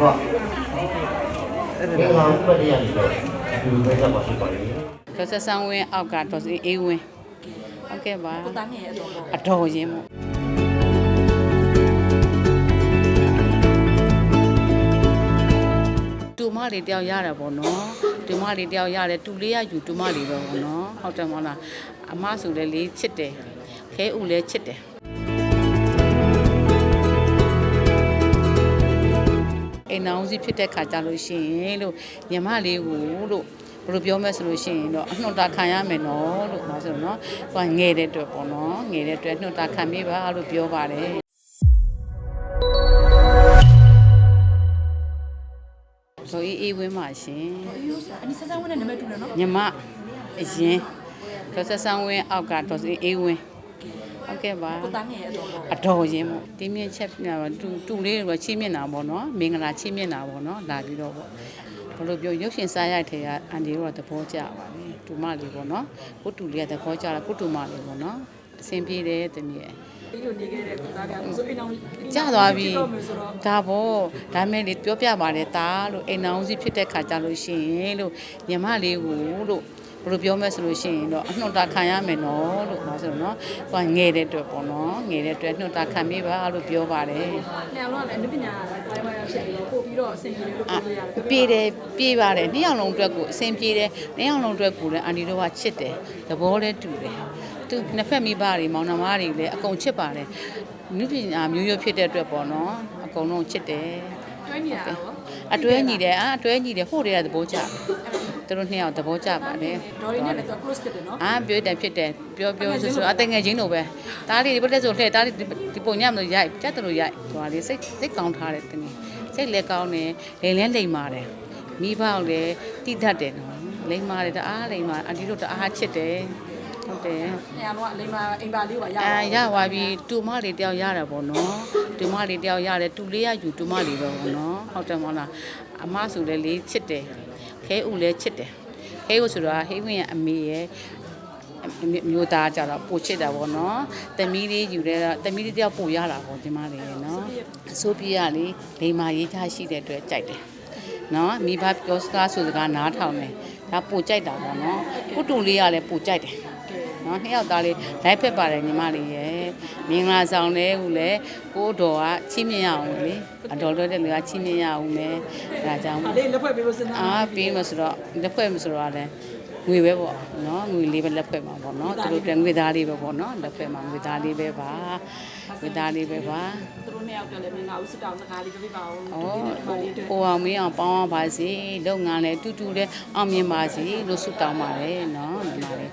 ဘက်တည်းကနေတော့ဒီလိုပဲဆက်ပါရှိပါလိမ့်မယ်ဒေါက်တာဆန်းဝင်းအောက်ကဒေါက်တာအေးဝင်းဟုတ်ကဲ့ပါကိုသားငယ်ရဲ့အတော်ပေါ့အတော်ရင်းမို့တူမလေးတယောက်ရတယ်ပေါ့နော်တူမလေးတယောက်ရတယ်တူလေးရယူတူမလေးပဲပေါ့နော်ဟုတ်တယ်မဟုတ်လားအမဆိုလည်းလေးချစ်တယ်ခဲဥလည်းချစ်တယ် အိမ်အောင်စီဖြစ်တဲ့ခါကြလို့ရှိရင်လို့ညီမလေးကိုလို့ဘယ်လိုပြောမဲဆိုလို့ရှိရင်တော့အနှုတ်တာခံရမယ်နော်လို့ပြောဆိုတော့နော်။ကိုကငယ်တဲ့အတွက်ပေါ့နော်။ငယ်တဲ့အတွက်နှုတ်တာခံပေးပါလို့ပြောပါတယ်။ဆိုအေးအေးဝင်းပါရှင်အေးရိုးစားအနိစစဝင်းနဲ့နာမည်တူတယ်နော်။ညီမအရင်ဒေါက်တာဆန်းဝင်းအောက်ကဒေါက်တာအေးဝင်း ဟုတ်ကဲ့ပါကိုသားငယ်ရဲ့အတော်ပေါ့အတော်ရင်းမို့တင်းမြင့်ချက်တူတူလေးတော့ချင်းမြင့်တာပေါ့နော်မင်္ဂလာချင်းမြင့်တာပေါ့နော်လာပြီးတော့ပေါ့ဘယ်လိုပြောရုပ်ရှင်စားရိုက်ထဲကအန်ဒီတို့ကသဘောကျပါတယ်တူမလေးပေါ့နော်ကိုတူလေးကသဘောကျတာကိုတူမလေးပေါ့နော်အဆင်ပြေတယ်တမီးရဲ့ဒီလိုနေခဲ့တဲ့ကိုသားကဆိုအိမ်အောင်ကြသွားပြီတော့မယ်ဆိုတော့ဒါပေါ့ဒါမဲ့လေပြောပြပါတယ်တာလို့အိမ်အောင်စီဖြစ်တဲ့ခါကြလို့ရှိရင်လို့ညီမလေးကိုလို့ ဘယ်လိုပြောမဲဆိုလို့ရှိရင်တော့အနှုတ်တာခံရမယ်နော်လို့ပြောဆိုတော့နော်ကိုကငယ်တဲ့အတွက်ပေါ့နော်ငယ်တဲ့အတွက်နှုတ်တာခံပေးပါလို့ပြောပါတယ်နေအောင်တော့လည်းအနုပညာတိုင်းဝိုင်းဖြစ်ပြီးတော့ပို့ပြီးတော့အဆင်ပြေတယ်လို့ပြောလို့ရတယ်ပြေးတယ်ပြေးပါတယ်နှစ်ယောက်လုံးအတွက်ကိုအဆင်ပြေတယ်နှစ်ယောက်လုံးအတွက်ကိုလည်းအန်ဒီတို့ကချစ်တယ်သဘောလည်းတူတယ်သူနှစ်ဖက်မိဘတွေမောင်နှမတွေလည်းအကုန်ချစ်ပါတယ်မြပညာမျိုးရိုးဖြစ်တဲ့အတွက်ပေါ့နော်အကုန်လုံးချစ်တယ်တွဲနေတာရောအတွဲညီတယ်အာအတွဲညီတယ်ဟိုတည်းကသဘောကျတယ် သူတို့နှစ်ယောက်သဘောကျပါတယ်ဒေါ်ရီနဲ့လည်းသူ close ဖြစ်တယ်နော်အာပြောတယ်ဖြစ်တယ်ပြောပြောဆိုဆိုအတငယ်ချင်းလိုပဲတားလေးဒီဘက်လက်ဆိုလှဲ့တားလေးဒီပုံညမလို့ရိုက်ကြက်တယ်လို့ရိုက်ဟိုလေးစိတ်စိတ်ကောင်းထားတယ်တနည်းစိတ်လည်းကောင်းတယ်လိန်လည်းလိန်ပါတယ်မိဘကိုလည်းတိတတ်တယ်နော်လိန်ပါတယ်တအားလိန်ပါအန်တီတို့တအားချစ်တယ်ဟုတ်တယ်နေအောင်တော့အလိမ္မာအိမ်ပါလေးပါရအာရသွားပြီတူမလေးတယောက်ရတယ်ပေါ့နော်တူမလေးတယောက်ရတယ်တူလေးရယူတူမလေးပဲပေါ့နော်ဟုတ်တယ်မဟုတ်လားအမဆိုလည်းလေးချစ်တယ် ခဲဥလည်းချစ်တယ်ခဲဥဆိုတော့ဟိမင်းရဲ့အမေရဲ့မျိုးသားကြတော့ပိုချစ်တာပေါ့နော်တမီးလေးယူတဲ့တမီးလေးတယောက်ပိုရတာပေါ့ဒီမလေးနော်အဆိုးပြရလေးလိမ္မာရေးချရှိတဲ့အတွက်ကြိုက်တယ်နော်မိဘပြောစကားဆိုစကားနားထောင်တယ်ဒါပိုကြိုက်တာပေါ့နော်ကုတူလေးကလည်းပိုကြိုက်တယ် နော်နှစ်ယောက်သားလေးလိုက်ဖက်ပါတယ်ညီမလေးရဲ့မင်္ဂလာဆောင်လေးဟူလေကိုအတော်ကချင်းမြင်ရအောင်လေအတော်လို့တဲ့လူကချင်းမြင်ရအောင်လေဒါကြောင့်အလေးလက်ဖွဲ့ပေးလို့စဉ်းစားအာပေးမဆိုတော့လက်ဖွဲ့မဆိုတော့လည်းငွေပဲပေါ့နော်ငွေလေးပဲလက်ဖွဲ့မှာပေါ့နော်သူတို့ပြန်ငွေသားလေးပဲပေါ့နော်လက်ဖွဲ့မှာငွေသားလေးပဲပါငွေသားလေးပဲပါသူတို့နှစ်ယောက်တော့လည်းမင်္ဂလာဦးစစ်တောင်းစကားလေးပြောပြပါဦးဩဒီနေ့ဒီမှာလေးတွေ့ဟိုအောင်မင်းအောင်ပေါင်းအောင်ပါစေလုပ်ငန်းလည်းတူတူလည်းအောင်မြင်ပါစေလို့ဆုတောင်းပါတယ်နော်ညီမလေး